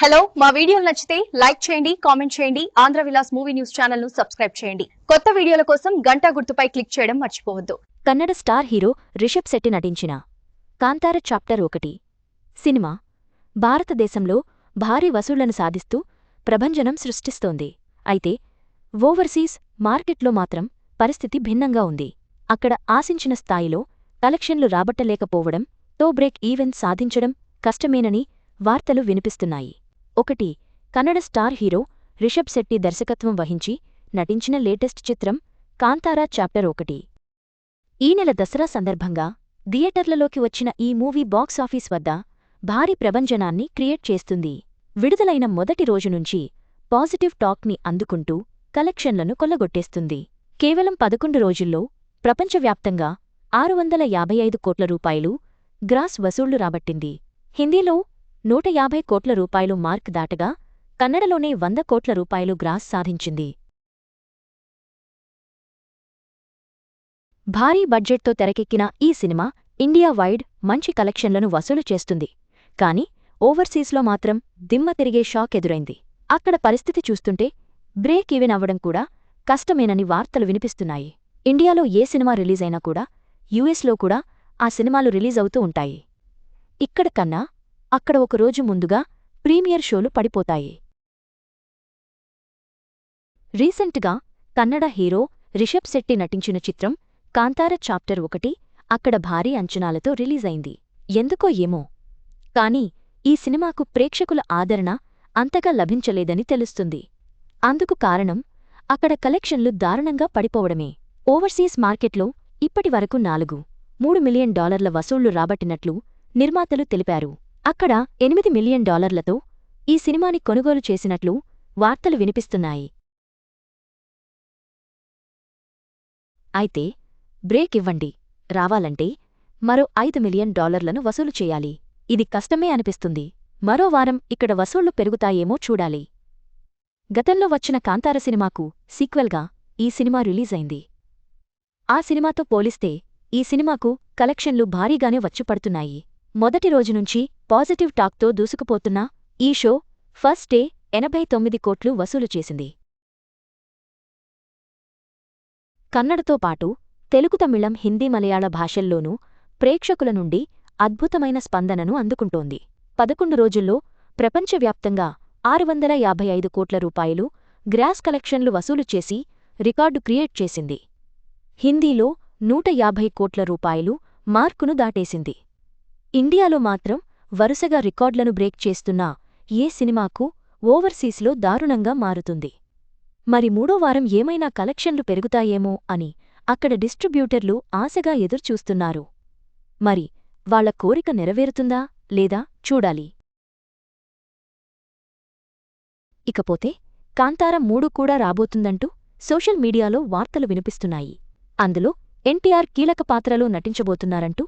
Hello మా వీడియోలు నచ్చితే లైక్ చేయండి కామెంట్ చేయండి ఆంధ్ర విలాస్ మూవీ న్యూస్ ఛానల్ను సబ్స్క్రైబ్ చేయండి. కొత్త వీడియోల కోసం గంటా గుర్తుపై క్లిక్ చేయడం మర్చిపోవద్దు. కన్నడ స్టార్ హీరో రిషబ్ శెట్టి నటించిన కాంతార చాప్టర్ ఒకటి. సినిమా. భారతదేశంలో భారీ వసూళ్ళను సాధిస్తూ ప్రభంజనం సృష్టిస్తోంది. అయితే ఓవర్సీస్ మార్కెట్లో మాత్రం పరిస్థితి భిన్నంగా ఉంది. అక్కడ ఆశించిన స్థాయిలో కలెక్షన్లు రాబట్టలేకపోవడం తో బ్రేక్ ఈవెన్ సాధించడం కష్టమేనని వార్తలు వినిపిస్తున్నాయి. ఒకటి కన్నడ స్టార్ హీరో రిషబ్ శెట్టి దర్శకత్వం వహించి నటించిన లేటెస్ట్ చిత్రం కాంతారా చాప్టర్ ఒకటి. ఈ నెల దసరా సందర్భంగా థియేటర్లలోకి వచ్చిన ఈ మూవీ బాక్సాఫీస్ వద్ద భారీ ప్రభంజనాన్ని క్రియేట్ చేస్తుంది. విడుదలైన మొదటి రోజు నుంచి పాజిటివ్ టాక్ని అందుకుంటూ కలెక్షన్లను కొల్లగొట్టేస్తుంది. కేవలం పదకొండు రోజుల్లో ప్రపంచవ్యాప్తంగా ఆరు వందల యాభై ఐదు కోట్ల రూపాయలు గ్రాస్ వసూళ్ళు రాబట్టింది. హిందీలో నూట యాభై కోట్ల రూపాయలు మార్క్ దాటగా కన్నడలోనే వంద కోట్ల రూపాయలు గ్రాస్ సాధించింది. భారీ బడ్జెట్తో తెరకెక్కిన ఈ సినిమా ఇండియా వైడ్ మంచి కలెక్షన్లను వసూలు చేస్తుంది. కాని ఓవర్సీస్లో మాత్రం దిమ్మ తిరిగే షాక్ ఎదురైంది. అక్కడ పరిస్థితి చూస్తుంటే బ్రేక్ ఈవెన్ అవ్వడం కూడా కష్టమేనని వార్తలు వినిపిస్తున్నాయి. ఇండియాలో ఏ సినిమా రిలీజైనా కూడా యుఎస్లో కూడా ఆ సినిమాలు రిలీజ్ అవుతూ ఉంటాయి. ఇక్కడ కన్నా అక్కడ ఒకరోజు ముందుగా ప్రీమియర్ షోలు పడిపోతాయి. రీసెంట్గా కన్నడ హీరో రిషబ్ శెట్టి నటించిన చిత్రం కాంతార చాప్టర్ ఒకటి అక్కడ భారీ అంచనాలతో రిలీజైంది ఎందుకో ఏమో. కాని ఈ సినిమాకు ప్రేక్షకుల ఆదరణ అంతగా లభించలేదని తెలుస్తుంది. అందుకు కారణం అక్కడ కలెక్షన్లు దారుణంగా పడిపోవడమే. ఓవర్సీస్ మార్కెట్లో ఇప్పటివరకు నాలుగు మూడు మిలియన్ డాలర్ల వసూళ్ళు రాబట్టినట్లు నిర్మాతలు తెలిపారు. అక్కడ ఎనిమిది మిలియన్ డాలర్లతో ఈ సినిమాని కొనుగోలు చేసినట్లు వార్తలు వినిపిస్తున్నాయి. అయితే బ్రేక్ ఇవ్వండి. రావాలంటే మరో ఐదు మిలియన్ డాలర్లను వసూలు చేయాలి. ఇది కష్టమే అనిపిస్తుంది. మరో వారం ఇక్కడ వసూళ్ళు పెరుగుతాయేమో చూడాలి. గతంలో వచ్చిన కాంతార సినిమాకు సీక్వెల్గా ఈ సినిమా రిలీజైంది ఆ సినిమాతో పోలిస్తే ఈ సినిమాకు కలెక్షన్లు భారీగానే వచ్చిపడుతున్నాయి మొదటి రోజు నుంచి పాజిటివ్ టాక్తో దూసుకుపోతున్న ఈ షో ఫస్ట్ డే ఎనభై తొమ్మిది కోట్లు వసూలు చేసింది. కన్నడతో పాటు తెలుగు తమిళం హిందీ మలయాళ భాషల్లోనూ ప్రేక్షకుల నుండి అద్భుతమైన స్పందనను అందుకుంటోంది. పదకొండు రోజుల్లో ప్రపంచవ్యాప్తంగా ఆరు వందల యాభై ఐదు కోట్ల రూపాయలు గ్రాస్ కలెక్షన్లు వసూలు చేసి రికార్డు క్రియేట్ చేసింది. హిందీలో నూట యాభై కోట్ల రూపాయలు మార్కును దాటేసింది. ఇండియాలో మాత్రం వరుసగా రికార్డులను బ్రేక్ చేస్తున్న ఏ సినిమాకు ఓవర్సీస్లో దారుణంగా మారుతుంది. మరి మూడో వారం ఏమైనా కలెక్షన్లు పెరుగుతాయేమో అని అక్కడ డిస్ట్రిబ్యూటర్లు ఆశగా ఎదురుచూస్తున్నారు. మరి వాళ్ళ కోరిక నెరవేరుతుందా లేదా చూడాలి. ఇకపోతే కాంతార మూడు కూడా రాబోతుందంటూ సోషల్ మీడియాలో వార్తలు వినిపిస్తున్నాయి. అందులో ఎన్టీఆర్ కీలక పాత్రలో నటించబోతున్నారంటూ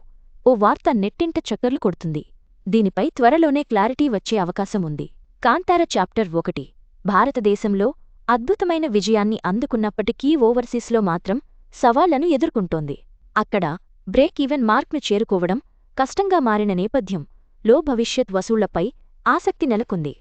ఓ వార్త నెట్టింట చక్కర్లు కొడుతుంది. దీనిపై త్వరలోనే క్లారిటీ వచ్చే అవకాశం ఉంది. కాంతార చాప్టర్ ఒకటి. భారతదేశంలో అద్భుతమైన విజయాన్ని అందుకున్నప్పటికీ ఓవర్సీస్లో మాత్రం సవాళ్ళను ఎదుర్కొంటోంది. అక్కడ బ్రేక్ ఈవెన్ మార్క్ను చేరుకోవడం కష్టంగా మారిన నేపథ్యం లో భవిష్యత్ వసూళ్ళపై ఆసక్తి నెలకొంది.